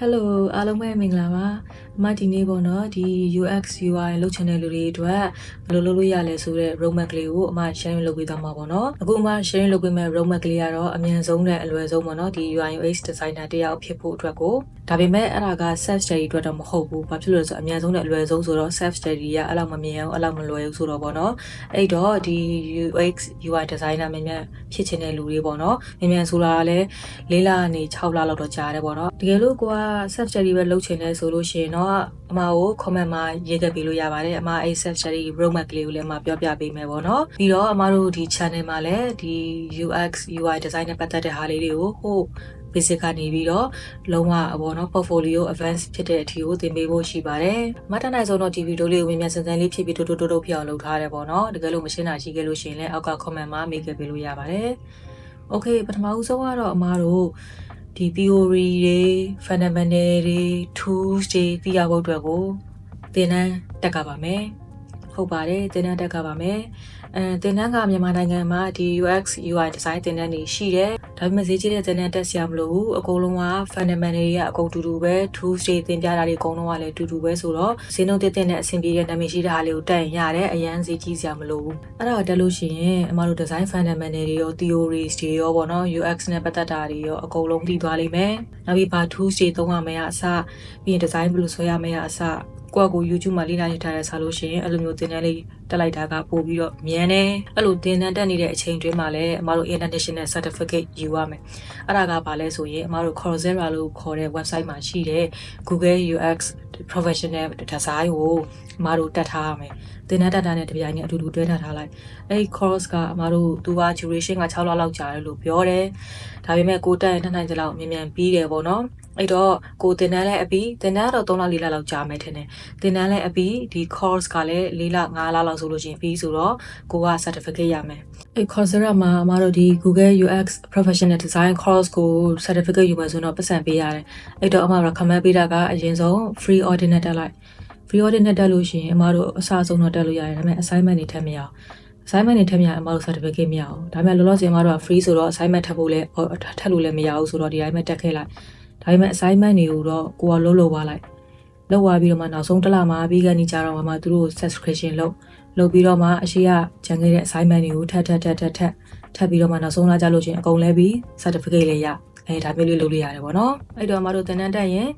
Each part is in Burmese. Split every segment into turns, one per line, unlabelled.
Hello အားလုံးပဲမင်္ဂလာပါအမဒီနေ့ပေါ့နော်ဒီ UX UI လုပ်ချင်တဲ့လူတွေအတွက်ဘယ်လိုလုပ်လို့ရလဲဆိုတဲ့ roadmap ကလေးကိုအမ sharing လုပ်ပေးသွားမှာပေါ့နော်အခုအမ sharing လုပ်ပေးမဲ့ roadmap ကလေးကတော့အမြန်ဆုံးနဲ့အလွယ်ဆုံးပေါ့နော်ဒီ UI UX designer တယောက်ဖြစ်ဖို့အတွက်ကို ဒါပေမဲ့အဲ့ဒါက self study အတွက်တော့မဟုတ်ဘူးဘာဖြစ်လို့လဲဆိုတော့အမြန်ဆုံးနဲ့အလွယ်ဆုံးဆိုတော့ self study ကအဲ့လောက်မမြင်အောင်အဲ့လောက်မလွယ်ဘူးဆိုတော့ပေါ့နော်အဲ့တော့ဒီ UX UI designer မြန်မြန်ဖြစ်ချင်တဲ့လူတွေပေါ့နော်မြန်မြန်ဆိုတာကလည်း၄လကနေ6လလောက်တော့ကြာတယ်ပေါ့နော်တကယ်လို့ကိုက self study ပဲလုပ်ချင်တယ်ဆိုလို့ရှိရင်တော့အမကို comment မှာရေးခဲ့ပေးလို့ရပါတယ်အမအဲ့ self study roadmap ကလေးကိုလည်းအမပြောပြပေးမယ်ပေါ့နော်ပြီးတော့အမတို့ဒီ channel မှာလည်းဒီ UX UI design နဲ့ပတ်သက်တဲ့ဟာလေးတွေကိုဟို basic ကနေပြီးတော့လုံးဝပေါ့နော် portfolio advance ဖြစ်တဲ့အထီကိုသင်ပေးဖို့ရှိပါတယ်။မတ်တနိုင်ဆုံးတော့ဒီဗီဒီယိုလေးကိုမြန်မြန်ဆန်ဆန်လေးဖြစ်ပြီးတိုးတိုးတိုးတိုးဖြစ်အောင်လုပ်ထားတယ်ပေါ့နော်။တကယ်လို့မရှင်းတာရှိခဲ့လို့ရှိရင်လည်းအောက်က comment မှာ make ပေးလို့ရပါတယ်။ Okay ပထမဦးဆုံးကတော့အမားတို့ဒီ theory တွေ fundamental တွေ tools တွေသိရဖို့အတွက်ကိုသင်တန်းတက်ကပါမယ်။ဟုတ်ပါတယ်သင်တန်းတက်ကပါမယ်။ အဲသင်တန်းကမြန်မာနိုင်ငံမှာဒီ UX UI design သင်တန်းတွေရှိတယ်ဒါပေမဲ့ဈေးကြီးတဲ့သင်တန်းတက်ဆရာမလို့ဘူးအကုန်လုံးက fundamental တွေကအကုန်တူတူပဲ tools တွေသင်ပြတာတွေအကုန်လုံးကလည်းတူတူပဲဆိုတော့ဈေးနှုန်းတက်တက်နဲ့အဆင်ပြေတဲ့နာမည်ရှိတဲ့ဟာလေးကိုတက်ရင်ရတယ်အရန်ဈေးကြီးစရာမလိုဘူးအဲ့ဒါကိုတက်လို့ရှိရင်အမတို့ design fundamental တွေရော theories တွေရောပေါ့နော် UX နဲ့ပတ်သက်တာတွေရောအကုန်လုံးသိသွားလိမ့်မယ်နောက်ပြီးဘာ tools တွေသုံးရမလဲအစပြီးရင် design ဘယ်လိုဆွဲရမလဲအစ ကိုယ့်ကို YouTube မှာလေ့လာနေထားတဲ့ဆာလို့ရှိရင်အဲ့လိုမျိုးသင်တန်းလေးတက်လိုက်တာကပို့ပြီးတော့မြန်တယ်အဲ့လိုသင်တန်းတက်နေတဲ့အချိန်တွင်းမှာလည်းအမတို့ international certificate ယူရမယ်အဲ့ဒါကဘာလဲဆိုရင်အမတို့ Coursera လို့ခေါ်တဲ့ website မှာရှိတဲ့ Google UX professional design ကိုအမတို့တက်ထားရမယ်သင်တန်းတက်တာနဲ့တပြိုင်နက်အတူတူတွဲထားထားလိုက်အဲ့ဒီ course ကအမတို့သူက duration က6လလောက်ကြာတယ်လို့ပြောတယ်ဒါပေမဲ့ကိုတက်ရင်နှစ်နိုင်ကြလောက်မြန်မြန်ပြီးတယ်ပေါ့နော် အဲ့တော့ကိုတင်တန်းလဲအပြီးတင်တန်းတော့3လ4လလောက်ကြာမယ်ထင်တယ်တင်တန်းလဲအပြီးဒီ course ကလည်း4လ5လလောက်ဆိုလို့ချင်းပြီးဆိုတော့ကိုက certificate ရမယ်အဲ့ Coursera မှာအမတို့ဒီ Google UX Professional Design course ကို certificate ယူမယ်ဆိုတော့ပတ်စံပေးရတယ်အဲ့တော့အမ recommend ပေးတာကအရင်ဆုံး free audit နဲ့တက်လိုက် free audit နဲ့တက်လို့ရှိရင်အမတို့အစားဆုံးတော့တက်လို့ရတယ်ဒါပေမဲ့ assignment တွေထပ်မရအောင် assignment တွေထပ်မရအမတို့ certificate မရအောင်ဒါပေမဲ့လောလောဆယ်အမတို့က free ဆိုတော့ assignment ထပ်ဖို့လည်းထပ်လို့လည်းမရဘူးဆိုတော့ဒီတိုင်းပဲတက်ခဲ့လိုက် ဒါပေမဲ့ assignment တွေကိုတော့ကိုကလုံးလုံးသွားလိုက်လောက်သွားပြီးတော့မှနောက်ဆုံးတစ်လမှပြီးကနေကြတော့မှသူတို့ subscription လုပ်လုပ်ပြီးတော့မှအရှိရဂျန်ခဲ့တဲ့ assignment တွေကိုထပ်ထပ်ထပ်ထပ်ထပ်ထပ်ပြီးတော့မှနောက်ဆုံးလာကြလို့ချင်းအကုန်လဲပြီး certificate လေးရ အဲဒါမျိုးလေးလုပ်လို့ရတယ်ပေါ့နော်အဲ့တော့မတို့သင်တန်းတက်ရင်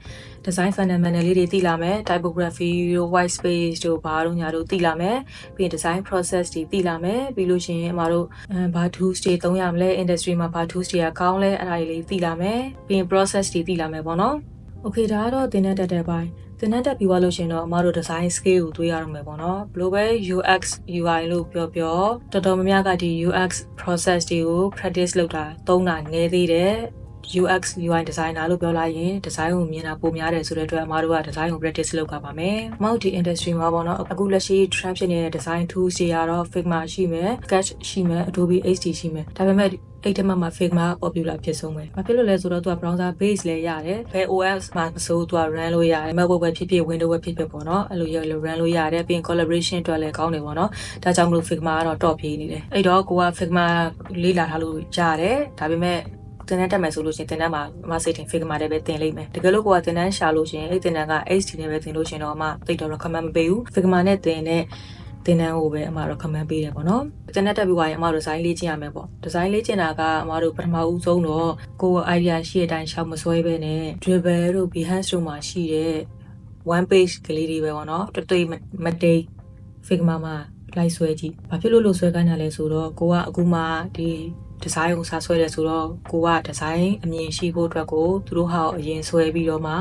design fundamental လေးတွေသိလာမယ် typography တို့ white space တို့ဘာတို့ညာတို့သိလာမယ်ပြီးရင် design process တွေသိလာမယ်ပြီးလို့ရှိရင်အမတို့ဘာ tools တွေသုံးရမလဲ industry မှာဘာ tools တွေကကောင်းလဲအဲ့ဒါတွေလေးသိလာမယ်ပြီးရင် process တွေသိလာမယ်ပေါ့နော် okay ဒါကတော့သင်တန်းတက်တဲ့ဘိုင်းသင်တန်းတက်ပြီးသွားလို့ရှင်တော့အမတို့ design skill ကိုတွေးရအောင်မယ်ပေါ့နော်ဘလို့ပဲ UX UI လို့ပြောပြောတော်တော်များများကဒီ UX process တွေကို practice လုပ်တာသုံးတာနည်းသေးတယ် UX UI designer လို့ပြောလိုက်ရင် design ကိုမြင်တာပိုများတယ်ဆိုတဲ့အတွက်အမတို့က design ကို practice လုပ်ပါပါမယ်။မောက်ဒီ industry မှာပေါ့နော်အခုလက်ရှိ trend ဖြစ်နေတဲ့ design tools တွေကတော့ Figma ရှိမယ်၊ Sketch ရှိမယ်၊ Adobe XD ရှိမယ်။ဒါပေမဲ့အဲ့ဒီမှာမှာ Figma popular ဖြစ်ဆုံးပဲ။ဘာဖြစ်လို့လဲဆိုတော့သူက browser base လည်းရတယ်။ဘယ် OS မှာမဆိုသူက run လို့ရတယ်။ MacBook ပဲဖြစ်ဖြစ် Windows ပဲဖြစ်ဖြစ်ပေါ့နော်။အဲ့လိုရလို့ run လို့ရတယ်။ပြီးရင် collaboration အတွက်လည်းကောင်းတယ်ပေါ့နော်။ဒါကြောင့်မလို့ Figma ကတော့ top ပြေးနေတယ်။အဲ့တော့ကိုက Figma လေ့လာထားလို့ရတယ်။ဒါပေမဲ့ တင်တန်းတက်မယ်ဆိုလို့ရှိရင်တင်တန်းမှာအမစိတ်ထင် figma တွေပဲတင်လိမ့်မယ်တကယ်လို့ကိုကတင်တန်းရှာလို့ရှိရင်အဲ့တင်တန်းက HD နဲ့ပဲတင်လို့ရှိရင်တော့အမတိတ်တော့ recommend မပေးဘူး figma နဲ့တင်တဲ့တင်တန်းကိုပဲအမ recommend ပေးတယ်ပေါ့နော်တင်တန်းတက်ပြီးသွားရင်အမတို့ design လေ့ကျင့်ရမယ်ပေါ့ design လေ့ကျင့်တာကအမတို့ပထမဦးဆုံးတော့ကိုယ် idea ရှိတဲ့အတိုင်းရှောက်မစွဲဘဲနဲ့ dribble တို့ behance တို့မှာရှိတဲ့ one page ကလေးတွေပဲပေါ့နော်တတိမတိတ် figma မှာလိုက်ဆွဲကြည့်။ဘာဖြစ်လို့လို့ဆွဲခိုင်းတာလဲဆိုတော့ကိုကအခုမှဒီ ဒီဇိုင်းကိုစားဆွဲတယ်ဆိုတော့ကိုကဒီဇိုင်းအမြင်ရှိဖို့အတွက်ကိုသူတို့ဟာအရင်ဆွဲပြီးတော့မှ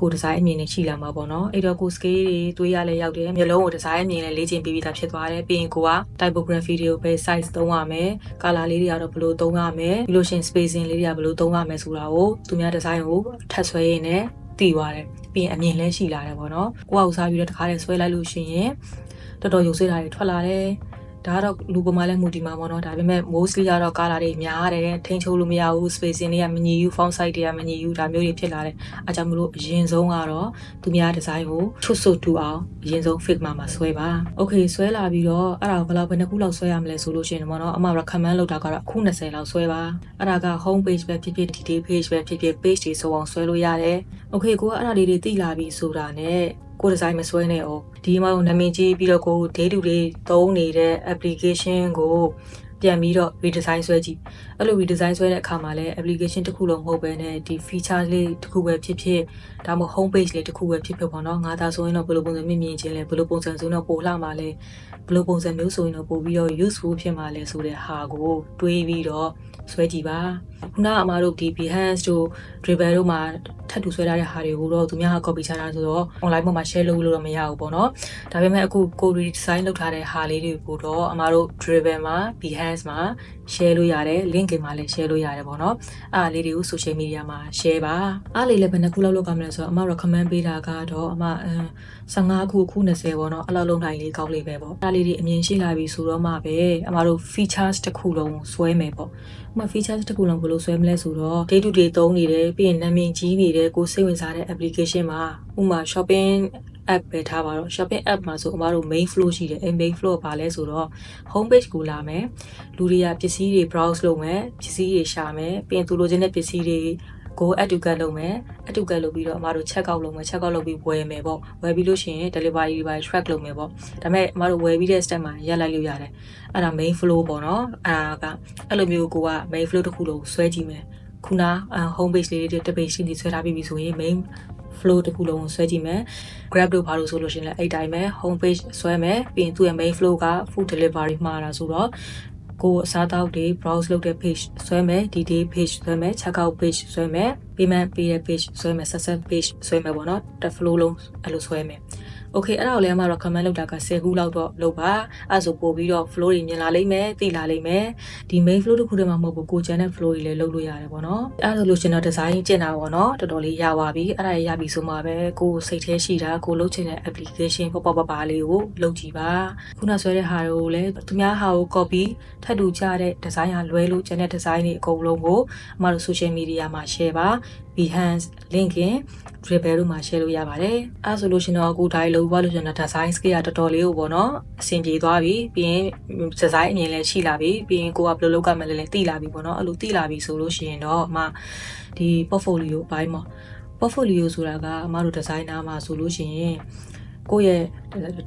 ကိုဒီဇိုင်းအမြင်နဲ့ရှိလာမှာပေါ့နော်အဲ့တော့ကို scale တွေတွေးရလဲရောက်တယ်မျိုးလုံးကိုဒီဇိုင်းအမြင်နဲ့လေ့ကျင့်ပြီးပြီးသားဖြစ်သွားတယ်ပြီးရင်ကိုက typography တွေကိုဘယ် size သုံးရမယ် color လေးတွေကတော့ဘယ်လိုသုံးရမယ်ပြီးလို့ရှင် spacing လေးတွေကဘယ်လိုသုံးရမယ်ဆိုတာကိုသူများဒီဇိုင်းကိုထပ်ဆွဲရင်းနဲ့တည်သွားတယ်ပြီးရင်အမြင်လဲရှိလာတယ်ပေါ့နော်ကိုကဥစားပြီးတော့တခါတည်းဆွဲလိုက်လို့ရှိရင်တော်တော်ရုပ်ဆွဲတာတွေထွက်လာတယ် ဒါကတော့လူပေါ်မှာလည်းမူတည်မှာပေါ့နော်ဒါပေမဲ့ mostly ကတော့ကာလာတွေများတယ်ထိန်းချုပ်လို့မရဘူး spacing တွေကမညီဘူး font size တွေကမညီဘူးဒါမျိုးတွေဖြစ်လာတယ်အားကြောင့်မလို့အရင်ဆုံးကတော့သူများဒီဇိုင်းကိုချွတ်ဆွတ်တူအောင်အရင်ဆုံး Figma မှာဆွဲပါ okay ဆွဲလာပြီးတော့အဲ့ဒါကိုဘယ်လောက်ဘယ်နှခုလောက်ဆွဲရမလဲဆိုလို့ရှိရင်ပေါ့နော်အမ recommend လုပ်တာကတော့အခု20လောက်ဆွဲပါအဲ့ဒါက home page ပဲဖြစ်ဖြစ် detail page ပဲဖြစ်ဖြစ် page တွေဆိုအောင်ဆွဲလို့ရတယ် okay ကိုကအဲ့ဒါလေးတွေသိလာပြီဆိုတာနဲ့ ကိုဒီဇိုင်းမဆွဲနဲ့အောင်ဒီမှာနာမည်ကြီးပြီးတော့ကို day to day သုံးနေတဲ့ application ကို ပြန်ပြီးတော့ redesign ဆွဲကြည့်အဲ့လို redesign ဆွဲတဲ့အခါမှာလည်း application တစ်ခုလုံးမဟုတ်ဘဲနဲ့ဒီ feature လေးတစ်ခုပဲဖြစ်ဖြစ်ဒါမှမဟုတ် home page လေးတစ်ခုပဲဖြစ်ဖြစ်ပေါ့နော်ငါသာဆိုရင်တော့ဘယ်လိုပုံစံမြင်မြင်ချင်းလဲဘယ်လိုပုံစံဆိုရင်တော့ပိုလှမှာလဲဘယ်လိုပုံစံမျိုးဆိုရင်တော့ပိုပြီးတော့ useful ဖြစ်မှာလဲဆိုတဲ့ဟာကိုတွေးပြီးတော့ဆွဲကြည့်ပါခုနကအမတို့ဒီ Behance တို့ Dribble တို့မှာထပ်တူဆွဲထားတဲ့ဟာတွေကိုတော့သူများက copy ချတာဆိုတော့ online ပေါ်မှာ share လုပ်လို့တော့မရဘူးပေါ့နော်ဒါပေမဲ့အခုကို redesign လုပ်ထားတဲ့ဟာလေးတွေကိုတော့အမတို့ Dribble မှာ Behance မှာ share လို့ရတယ် link မှာလည်း share လို့ရတယ်ပေါ့နော်အားလေးတွေကို social media မှာ share ပါအားလေးလည်းဘယ်နှခုလောက်လုပ်ကြမလဲဆိုတော့အမ recommend ပေးတာကတော့အမ15ခုခု20ပေါ့နော်အဲ့လောက်လုံးနိုင်လေးကောက်လေးပဲပေါ့အားလေးတွေအမြင်ရှိလာပြီဆိုတော့မှပဲအမတို့ features တစ်ခုလုံးဆွဲမယ်ပေါ့ဥမာ features တစ်ခုလုံးဘယ်လိုဆွဲမလဲဆိုတော့ day to day သုံးနေတယ်ပြီးရင်နာမည်ကြီးနေတယ်ကိုစိတ်ဝင်စားတဲ့ application မှာဥမာ shopping app ပဲထားပါတော့ shopping app မှာဆိုအမတို့ main flow ရှိတယ်အဲ main flow ကဘာလဲဆိုတော့ home page ကိုလာမယ်လူတွေကပစ္စည်းတွေ browse လုပ်မယ်ပစ္စည်းတွေရှာမယ်ပြီးရင်သူလိုချင်တဲ့ပစ္စည်းတွေကို add to cart လုပ်မယ် add to cart လုပ်ပြီးတော့အမတို့ check out လုပ်မယ် check out လုပ်ပြီးဝယ်မယ်ပေါ့ဝယ်ပြီးလို့ရှိရင် delivery တွေ track လုပ်မယ်ပေါ့ဒါပေမဲ့အမတို့ဝယ်ပြီးတဲ့ step မှာရက်လိုက်လို့ရတယ်အဲ့ဒါ main flow ပေါ့နော်အဲ့ဒါကအဲ့လိုမျိုးကိုက main flow တစ်ခုလုံးဆွဲကြည့်မယ်ခုန home page လေးတွေတစ် page ရှိနေဆွဲထားပြီးပြီဆိုရင် main flow တစ်ခုလုံးကိုဆွဲကြည့်မယ် grab တို့ဘာလို့ဆိုလို့ရှိရင်လည်းအဲ့တိုင်းပဲ home page ဆွဲမယ်ပြီးရင်သူ့ရဲ့ main flow က food delivery မှာတာဆိုတော့ကိုအစားတောက်တွေ browse လုပ်တဲ့ page ဆွဲမယ် detail page ဆွဲမယ် checkout page ဆွဲမယ် payment ပေးတဲ့ page ဆွဲမယ် success page ဆွဲမယ်ပေါ့နော် တစ် flow လုံးအဲ့လိုဆွဲမယ် okay အဲ့ဒါကိုလည်းအမ recommend လုပ်တာက10ခုလောက်တော့လုပ်ပါအဲ့ဆိုပို့ပြီးတော့ flow တွေမြင်လာလိမ့်မယ်သိလာလိမ့်မယ်ဒီ main flow တစ်ခုတည်းမှာမဟုတ်ဘူးကိုကျန်တဲ့ flow တွေလည်းလုပ်လို့ရတယ်ပေါ့နော်အဲ့ဒါဆိုလို့ရှင်တော့ design ကျင့်တာပေါ့နော်တော်တော်လေးရပါပြီအဲ့ဒါရပြီဆိုမှပဲကိုစိတ်ထဲရှိတာကိုလုပ်ချင်တဲ့ application ပေါ့ပေါ့ပါပါလေးကိုလုပ်ကြည့်ပါခုနဆွဲတဲ့ဟာတွေကိုလည်းသူများဟာကို copy ထပ်တူကြတဲ့ design ဟာလွဲလို့ကျန်တဲ့ design တွေအကုန်လုံးကိုအမတို့ social media မှာ share ပါ Behance LinkedIn Dribble တို့မှာ share လို့ရပါတယ်အဲဆိုလို့ရှင်တော့အခုဒါလေးလုပ်သွားလို့ရှင်တော့ design skill ကတော်တော်လေးကိုပေါ့နော်အဆင်ပြေသွားပြီပြီးရင် design အမြင်လည်းရှိလာပြီပြီးရင်ကိုကဘယ်လိုလုပ်ကြမလဲလဲသိလာပြီပေါ့နော်အဲ့လိုသိလာပြီဆိုလို့ရှိရင်တော့အမဒီ portfolio အပိုင်းမှာ portfolio ဆိုတာကအမတို့ designer မှာဆိုလို့ရှိရင် ကိုယ့်ရဲ့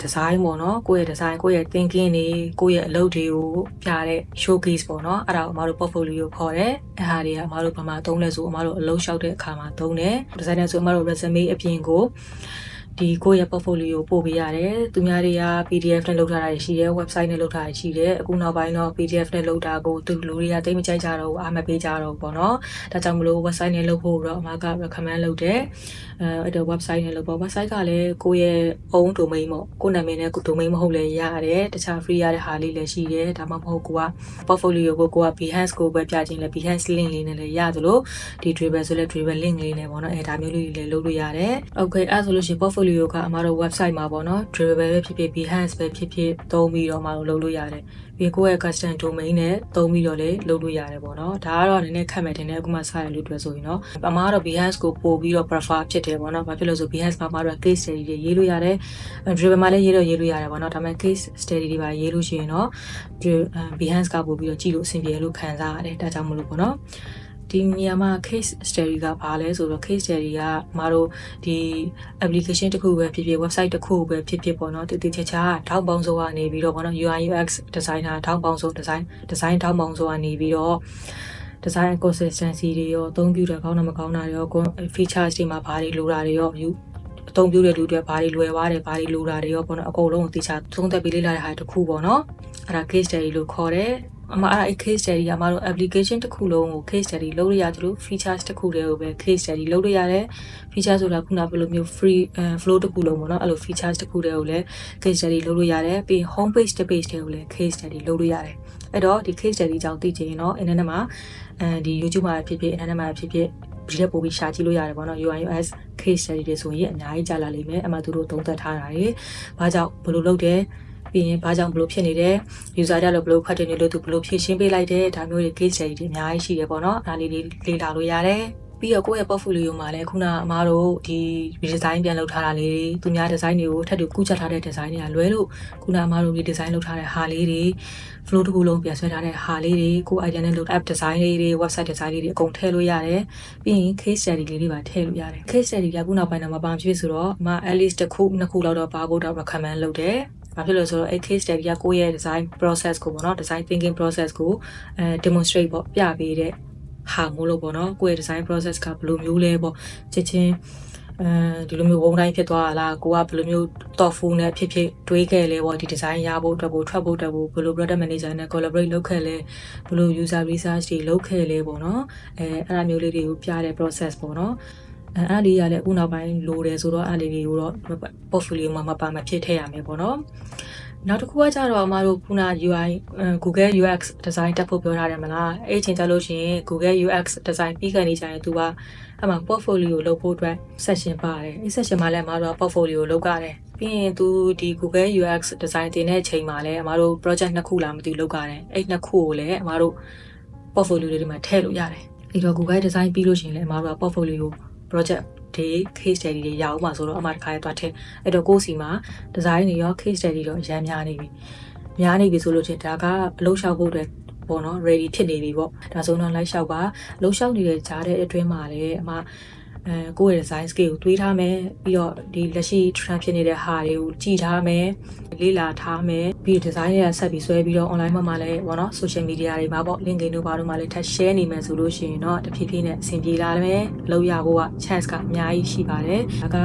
design ပေါ့နော်ကိုယ့်ရဲ့ design ကိုယ့်ရဲ့ thinking တွေကိုယ့်ရဲ့အလုပ်တွေကိုပြတဲ့ showcase ပေါ့နော်အဲ့ဒါကိုအမတို့ portfolio ခေါ်တယ်အဲ့ဟာတွေကအမတို့ဘာမှသုံးလဲဆိုအမတို့အလုပ်လျှောက်တဲ့အခါမှာသုံးတယ် designer ဆိုအမတို့ resume အပြင်ကို ဒီကိုယ့်ရဲ့ portfolio ပို့ပေးရတယ်သူများတွေက PDF နဲ့လုပ်ထားတာရှိတယ် website နဲ့လုပ်ထားတာရှိတယ်အခုနောက်ပိုင်းတော့ PDF နဲ့လုပ်တာကိုသူလူတွေကတိတ်မကြိုက်ကြတော့ဘူးအားမပေးကြတော့ဘူးပေါ့နော်ဒါကြောင့်မလို့ website နဲ့လုပ်ဖို့တော့အမက recommend လုပ်တယ်အဲအဲ့တော့ website နဲ့လုပ်ပေါ့ website ကလည်းကိုယ့်ရဲ့ own domain ပေါ့ကိုယ့်နာမည်နဲ့ကို domain မဟုတ်လည်းရတယ်တခြား free ရတဲ့ဟာလေးလည်းရှိတယ်ဒါမှမဟုတ်ကိုက portfolio ကိုကိုက Behance ကိုပဲပြခြင်းလဲ Behance link လေးနဲ့လည်းရသလိုဒီ Dribble ဆိုလဲ Dribble link လေးနဲ့ပေါ့နော်အဲဒါမျိုးလေးတွေလည်းလုပ်လို့ရတယ် okay အဲ့ဆိုလို့ရှိရင် portfolio ကအမတို့ website မှာပေါ့နော် Dribble ပဲဖြစ်ဖြစ် Behance ပဲဖြစ်ဖြစ်သုံးပြီးတော့မှလုပ်လို့ရတယ်ပြီးကိုယ့်ရဲ့ custom domain နဲ့သုံးပြီးတော့လည်းလုပ်လို့ရတယ်ပေါ့နော်ဒါကတော့နည်းနည်းခက်မယ်တင်တယ်အခုမှစရလို့တွေ့ဆိုရင်တော့အမားကတော့ Behance ကိုပို့ပြီးတော့ prefer ဖြစ်တယ်ပေါ့နော်ဘာဖြစ်လို့ဆို Behance မှာမှာတော့ case study တွေရေးလို့ရတယ် Dribble မှာလည်းရေးတော့ရေးလို့ရတယ်ပေါ့နော်ဒါပေမဲ့ case study တွေပါရေးလို့ရှိရင်တော့ Behance ကပို့ပြီးတော့ကြည့်လို့အဆင်ပြေလို့ခံစားရတယ်ဒါကြောင့်မလို့ပေါ့နော် ဒီနေရာမှာ case study ကဘာလဲဆိုတော့ case study ကမတို့ဒီ application တစ်ခုပဲဖြစ်ဖြစ် website တစ်ခုပဲဖြစ်ဖြစ်ပေါ့နော်တည်တည်ချာချာထောက်ပေါင်းစိုးကနေပြီးတော့ပေါ့နော် UI UX designer ထောက်ပေါင်းစိုး design design ထောက်ပေါင်းစိုးကနေပြီးတော့ design consistency တွေရောအသုံးပြုတဲ့ကောင်းတာမကောင်းတာတွေရော features တွေမှာဘာတွေလိုတာတွေရောအသုံးပြုတဲ့လူတွေဘာတွေလွယ်သွားတယ်ဘာတွေလိုတာတွေရောပေါ့နော်အကုန်လုံးကိုသိချသုံးသက်ပေးလေ့လာတဲ့ဟာတစ်ခုပေါ့နော်အဲ့ဒါ case study လို့ခေါ်တယ် အမအဲ့ case study ကမတို့ application တစ်ခုလုံးကို case study လုပ်ရရသလို features တစ်ခုတည်းကိုပဲ case study လုပ်ရရတယ် feature ဆိုတာခုနကဘယ်လိုမျိုး free flow တစ်ခုလုံးပေါ့နော်အဲ့လို features တစ်ခုတည်းကိုလည်း case study လုပ်လို့ရတယ်ပြီး home page တစ် page တည်းကိုလည်း case study လုပ်လို့ရတယ်အဲ့တော့ဒီ case study ကြောင့်သိချင်ရင်တော့ internet မှာအဲဒီ YouTube မှာဖြစ်ဖြစ် internet မှာဖြစ်ဖြစ်ဒီလက်ပို့ပြီးရှာကြည့်လို့ရတယ်ပေါ့နော် UI UX case study တွေဆိုရင်အများကြီးကြာလာလိမ့်မယ်အမှသူတို့သုံးသပ်ထားတာတွေဘာကြောင့်ဘယ်လိုလုပ်တယ် ပြီးရင်ဘာကြောင့်ဘလို့ဖြစ်နေတယ် user ကြလို့ဘလို့ဖတ်တယ်လို့သူဘလို့ဖြည့်ရှင်းပေးလိုက်တယ်ဒါမျိုးတွေ case study တွေအများကြီးရှိတယ်ပေါ့နော်ဒါလေးတွေလေ့လာလို့ရတယ်ပြီးတော့ကိုယ့်ရဲ့ portfolio မှာလည်းခုနအမားတို့ဒီ redesign ပြန်လုပ်ထားတာလေးတွေသူများ design တွေကိုထပ်တူကူးချက်ထားတဲ့ design တွေကလွဲလို့ခုနအမားတို့ redesign လုပ်ထားတဲ့ဟာလေးတွေ flow တစ်ခုလုံးပြန်ဆွဲထားတဲ့ဟာလေးတွေကို idea နဲ့လုပ် app design လေးတွေ website design လေးတွေအကုန်ထည့်လို့ရတယ်ပြီးရင် case study လေးတွေပါထည့်လို့ရတယ် case study ကခုနောက်ပိုင်းတော့မပန်းဖြစ်ဆိုတော့အမ at least တစ်ခုနှစ်ခုလောက်တော့ပါဖို့တော့ recommend လုပ်တယ် ဘာဖြစ်လို့ဆိုတော့အဲ့ case study ကကိုယ့်ရဲ့ design process ကိုပေါ့နော် design thinking process ကိုအဲ demonstrate ပေါ့ပြပေးတဲ့ဟာမို့လို့ပေါ့နော်ကိုယ့်ရဲ့ design process ကဘယ်လိုမျိုးလဲပေါ့ချက်ချင်းအဲဒီလိုမျိုးဝုန်းတိုင်းဖြစ်သွားတာလားကိုကဘယ်လိုမျိုး thoughtful နဲ့ဖြစ်ဖြစ်တွေးခဲ့လဲပေါ့ဒီ design ရဖို့အတွက်ကိုထွက်ဖို့အတွက်ကိုဘယ်လို product manager နဲ့ collaborate လုပ်ခဲ့လဲဘယ်လို user research တွေလုပ်ခဲ့လဲပေါ့နော်အဲအဲ့အမျိုးလေးတွေကိုပြတဲ့ process ပေါ့နော် အဲအဲ့ဒီရလည်းအခုနောက်ပိုင်းလိုတယ်ဆိုတော့အဲ့ဒီတွေကိုတော့ portfolio မှာမပါမဖြစ်ထည့်ရမယ်ပေါ့နော်နောက်တစ်ခုကကြတော့အမတို့ခုန UI Google UX design တက်ဖို့ပြောထားတယ်မလားအဲ့ချိန်ကြလို့ရှိရင် Google UX design ပြီးခါနေကြရင် तू ကအမှ portfolio လုပ်ဖို့အတွက် session ပါတယ်အဲ့ session မှာလည်းအမတို့ portfolio လုပ်ရတယ်ပြီးရင် तू ဒီ Google UX design တင်တဲ့အချိန်မှာလည်းအမတို့ project နှစ်ခုလာမသိလုပ်ရတယ်အဲ့နှစ်ခုကိုလည်းအမတို့ portfolio တွေမှာထည့်လို့ရတယ်အဲ့တော့ Google design ပြီးလို့ရှိရင်လည်းအမတို့က portfolio project တွေ case study တွေရအောင်ပါဆိုတော့အမှတစ်ခါရသွားထည့်အဲ့တော့ကိုယ်စီမှာ design တွေရော case study တော့ရမ်းများနေပြီများနေပြီဆိုလို့ချင်းဒါကအလုပ်လျှောက်ဖို့အတွက်ပေါ့နော် ready ဖြစ်နေပြီပေါ့ဒါဆိုတော့ live လျှောက်ပါအလုပ်လျှောက်နေတဲ့ကြားတဲ့အတွင်းမှာလည်းအမ အဲကိုယ့်ရဲ့ design skill ကိုတွေးထားမယ်ပြီးတော့ဒီလက်ရှိ trend ဖြစ်နေတဲ့ဟာတွေကိုကြည့်ထားမယ်လေ့လာထားမယ်ပြီး design တွေကဆက်ပြီးဆွဲပြီးတော့ online မှာမှလည်းပေါ့နော် social media တွေမှာပေါ့ LinkedIn တို့ဘာတို့မှာလည်းထပ် share နေမယ်ဆိုလို့ရှိရင်တော့တဖြည်းဖြည်းနဲ့အဆင်ပြေလာမယ်လောက်ရဖို့က chance ကအများကြီးရှိပါတယ်ဒါက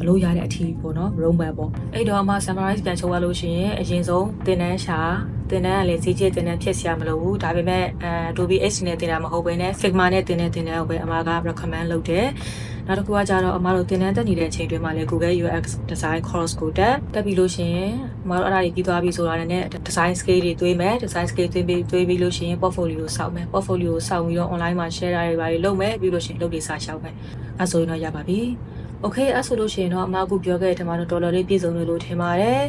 အလို့ရတဲ့အထီးပေါ့နော် roadmap ပေါ့အဲ့တော့မှ summarize ပြန်ချုပ်ရလို့ရှိရင်အရင်ဆုံးသင်တန်းရှာ သင်တန်းကလည်းဈေးကျသင်တန်းဖြစ်စရာမလိုဘူးဒါပေမဲ့အဲ Adobe X နဲ့သင်တာမဟုတ်ဘဲနဲ့ Figma နဲ့သင်တဲ့သင်တန်းကိုပဲအမက recommend လုပ်တယ်နောက်တစ်ခုကကြတော့အမတို့သင်တန်းတက်နေတဲ့အချိန်တွင်းမှာလည်း Google UX Design course ကိုတက်တက်ပြီးလို့ရှိရင်အမတို့အဲ့ဒါတွေပြီးသွားပြီဆိုတာနဲ့ design skill တွေတွေးမယ် design skill တွေးပြီးတွေးပြီးလို့ရှိရင် portfolio ကိုစောက်မယ် portfolio ကိုစောက်ပြီးတော့ online မှာ share တာတွေပါလုပ်မယ်ပြီးလို့ရှိရင်လုပ်တွေစာရှောက်မယ်အဲဆိုရင်တော့ရပါပြီ โอเคအဲ့ဆိုလို့ရှိရင်တော့အမအခုပြောခဲ့တဲ့ထမှာတော့ဒေါ်လာလေးပြည့်စုံတယ်လို့ထင်ပါတယ်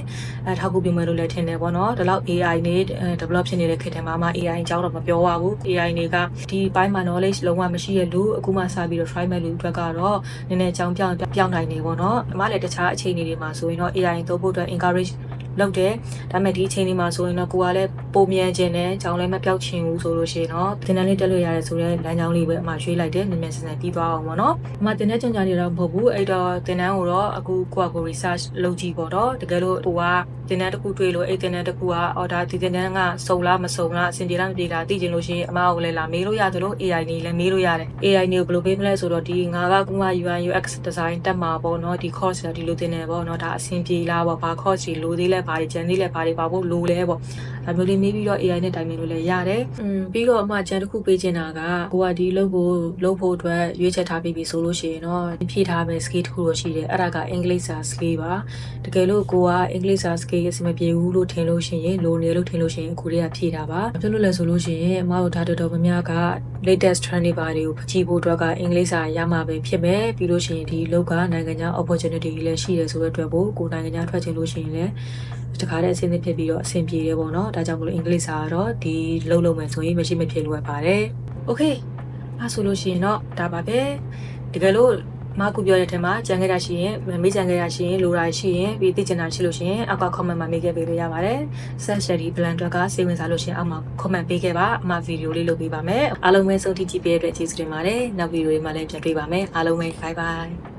အဲထောက်ကူပြမယ်လို့လည်းထင်တယ်ပေါ့နော်ဒီလောက် AI နဲ့ develop ဖြစ်နေတဲ့ခေတ်ထဲမှာအမ AI အကြောင်းတော့မပြောပါဘူး AI တွေကဒီဘိုင်းမှာ knowledge လုံးဝမရှိတဲ့လူအခုမှစပြီးတော့ try မဲ့လူအတွက်ကတော့နည်းနည်းအကြောင်းပြောင်းပြောင်းနိုင်နေပေါ့နော်အမလည်းတခြားအခြေအနေတွေမှာဆိုရင်တော့ AI သုံးဖို့အတွက် encourage လုပ်တယ်ဒါပေမဲ့ဒီအချိန်လေးမှာဆိုရင်တော့ကိုကလည်းပုံမြန်ခြင်းနဲ့ကြောင်လည်းမပြောက်ချင်ဘူးဆိုလို့ရှိရင်တော့သင်တန်းလေးတက်လို့ရတယ်ဆိုတော့လမ်းကြောင်းလေးပဲအမှရွှေ့လိုက်တယ်နည်းနည်းစစပြီးသွားအောင်ပေါ့နော်အမှသင်တန်းကြံကြတွေတော့မဟုတ်ဘူးအဲ့တော့သင်တန်းကိုတော့အခုကိုကကို research လုပ်ကြည့်ပေါ့တော့တကယ်လို့ကိုက သင်တန်းတစ်ခုတွေ့လို့အဲ့သင်တန်းတစ်ခုကအော်ဒါဒီသင်တန်းကစုံလားမစုံလားအဆင်ပြေလားမပြေလားသိချင်လို့ရှိရင်အမကိုလည်းလာမေးလို့ရတယ်လို့ AI နေလည်းမေးလို့ရတယ် AI နေကိုဘယ်လိုပေးမလဲဆိုတော့ဒီငါကကူမ UI UX design တက်မှာပေါ့နော်ဒီ course ကဒီလိုသင်တယ်ပေါ့နော်ဒါအဆင်ပြေလားပေါ့ဘာ course တွေလိုသေးလဲဘာတွေကြံသေးလဲဘာတွေပါဖို့လိုလဲပေါ့ဒါမျိုးလေးမေးပြီးတော့ AI နဲ့တိုင်ပင်လို့လည်းရတယ်อืมပြီးတော့အမှကြံတစ်ခုပေးချင်တာကကိုကဒီလုပ်ဖို့လုပ်ဖို့အတွက်ရွေးချယ်ထားပြီးပြီဆိုလို့ရှိရင်တော့ဖြည့်ထားမယ် skill တစ်ခုတော့ရှိတယ်အဲ့ဒါကအင်္ဂလိပ်စာ skill ပါတကယ်လို့ကိုကအင်္ဂလိပ်စာ skill အဆင်မပြေဘူးလို့ထင်လို့ရှိရင်လိုနေလို့ထင်လို့ရှိရင်အခုလေးကဖြည့်တာပါဖြစ်လို့လဲဆိုလို့ရှိရင်အမတို့ဒါတော်တော်များများက latest trend တွေပါတွေကိုဖကြည့်ဖို့အတွက်ကအင်္ဂလိပ်စာရမှာပဲဖြစ်မယ်ပြီးလို့ရှိရင်ဒီလောက်ကနိုင်ငံခြား opportunity တွေလည်းရှိတယ်ဆိုတဲ့အတွက်ကိုကိုနိုင်ငံခြားထွက်ချင်လို့ရှိရင်လည်း တခါတည်းအဆင်သင့်ဖြစ်ပြီးတော့အဆင်ပြေတယ်ပေါ့နော်ဒါကြောင့်မလို့အင်္ဂလိပ်စာကတော့ဒီလုံးလုံးမယ်ဆိုရင်မရှိမဖြစ်လိုအပ်ပါတယ်โอเคအဲဆိုလို့ရှိရင်တော့ဒါပါပဲတကယ်လို့မကူပြောတဲ့ထဲမှာကြံခဲ့တာရှိရင်မေးကြံခဲ့တာရှိရင်လိုတာရှိရင်ပြီးသိချင်တာရှိလို့ရှိရင်အောက်က comment မှာမေးခဲ့ပေးလို့ရပါတယ်။ set study plan ကစိတ်ဝင်စားလို့ရှိရင်အောက်မှာ comment ပေးခဲ့ပါအမှဗီဒီယိုလေးလုပ်ပေးပါမယ်။အားလုံးပဲဆုံးထိကြည့်ပေးတဲ့အတွက်ကျေးဇူးတင်ပါတယ်။နောက်ဗီဒီယိုတွေမှာလည်းပြန်တွေ့ပါမယ်။အားလုံးပဲ bye bye